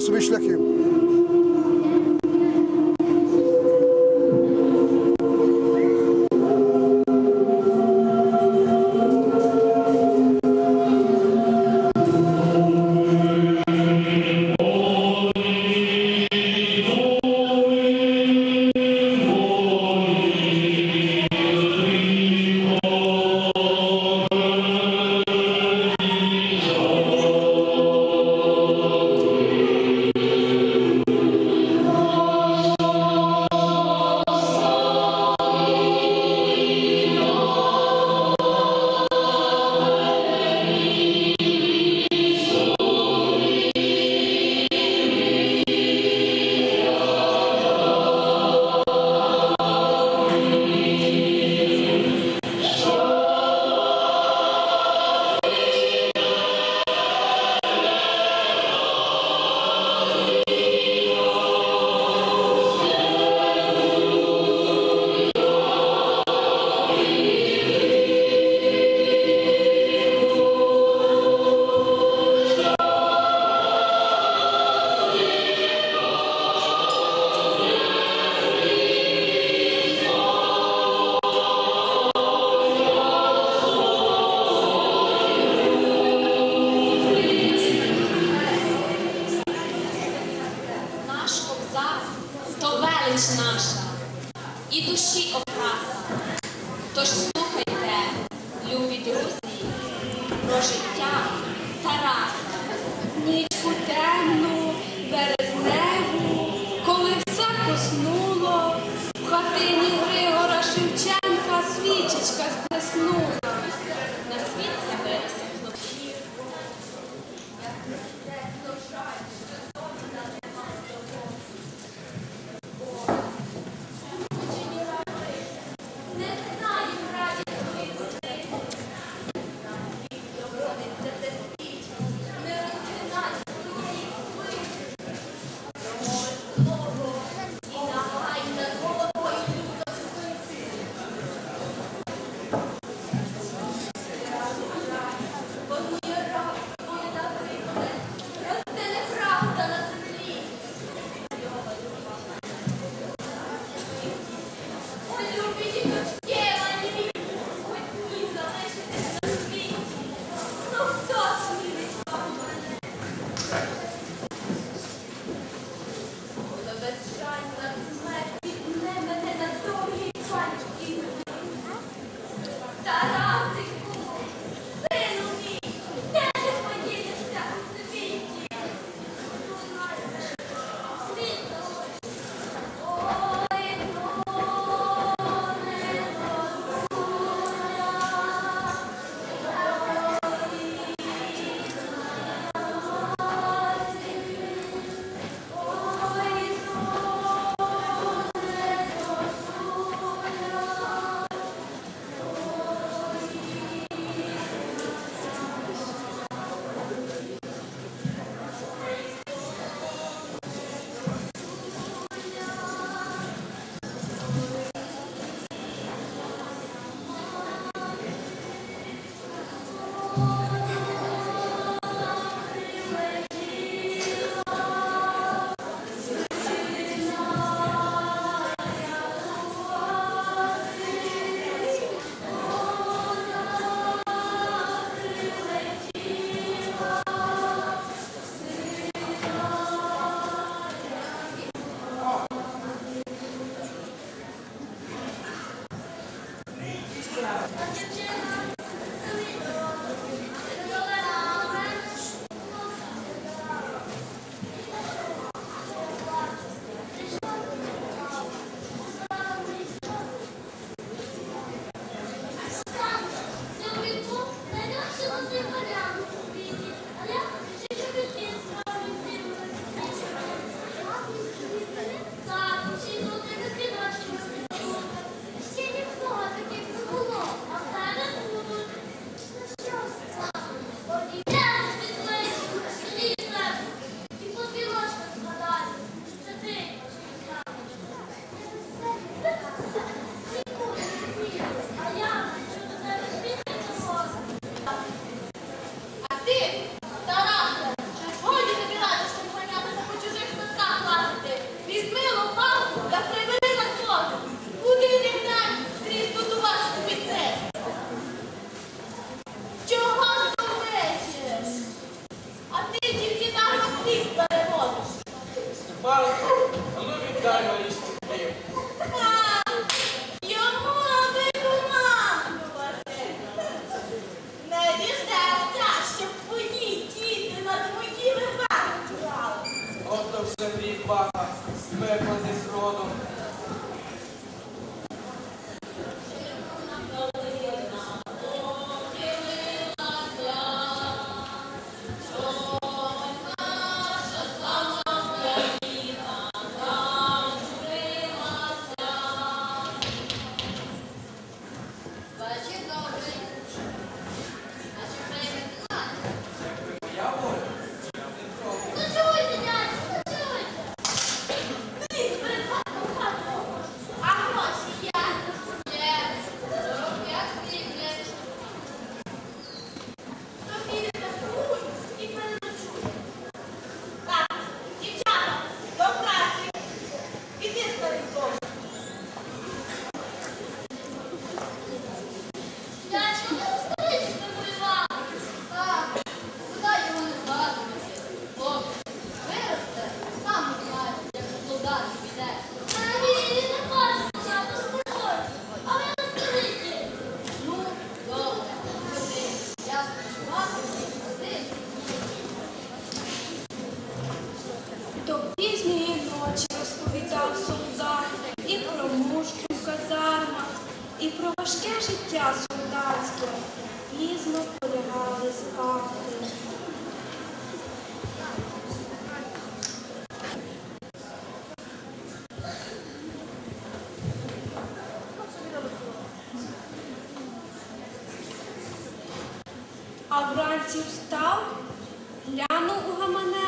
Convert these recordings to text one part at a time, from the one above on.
subir isso aqui. Hello, guys. До пізньої ночі розповідав солдат і про мушки казарма, і про важке життя солдатське пізно полягали спати. А вранці встав, глянув у гаманець,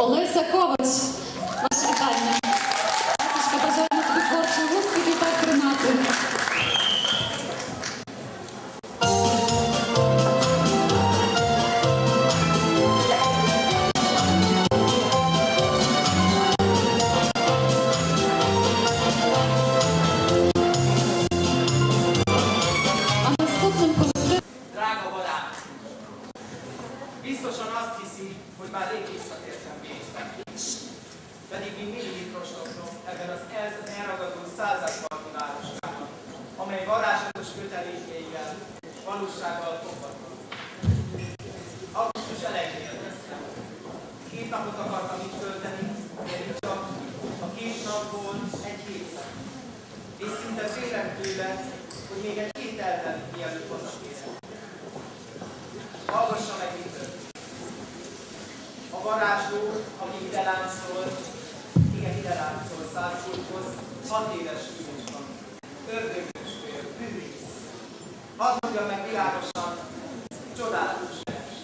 Олеся Ковач. Ваше питання. hiszi, hogy már rég visszatértem Pécsben. Pedig mi mindig itt rostogtunk ebben az elragadó századparti városában, amely varázslatos kötelékeivel, valósággal fogható. Augusztus elején érkeztem. Két napot akartam itt tölteni, de itt csak a két napból egy hét. És szinte félek tőle, hogy még egy hét eltelik, mielőtt hazatérek. Hallgassa meg, mit a varázsló, aki ide láncol, igen, ide láncol Salzburghoz, hat éves fiús van. Ördögös fél, bűvész. Hadd mondjam meg világosan, csodálatos vers.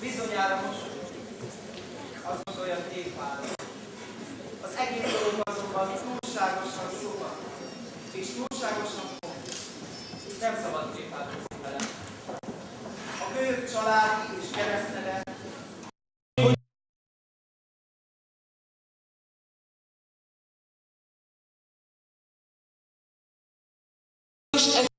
Bizonyára mosolyodik. Azt gondolja tépára. Az egész dolog azonban túlságosan szoba, és túlságosan pont. Nem szabad tépározni vele. A bők családi és keresztneve push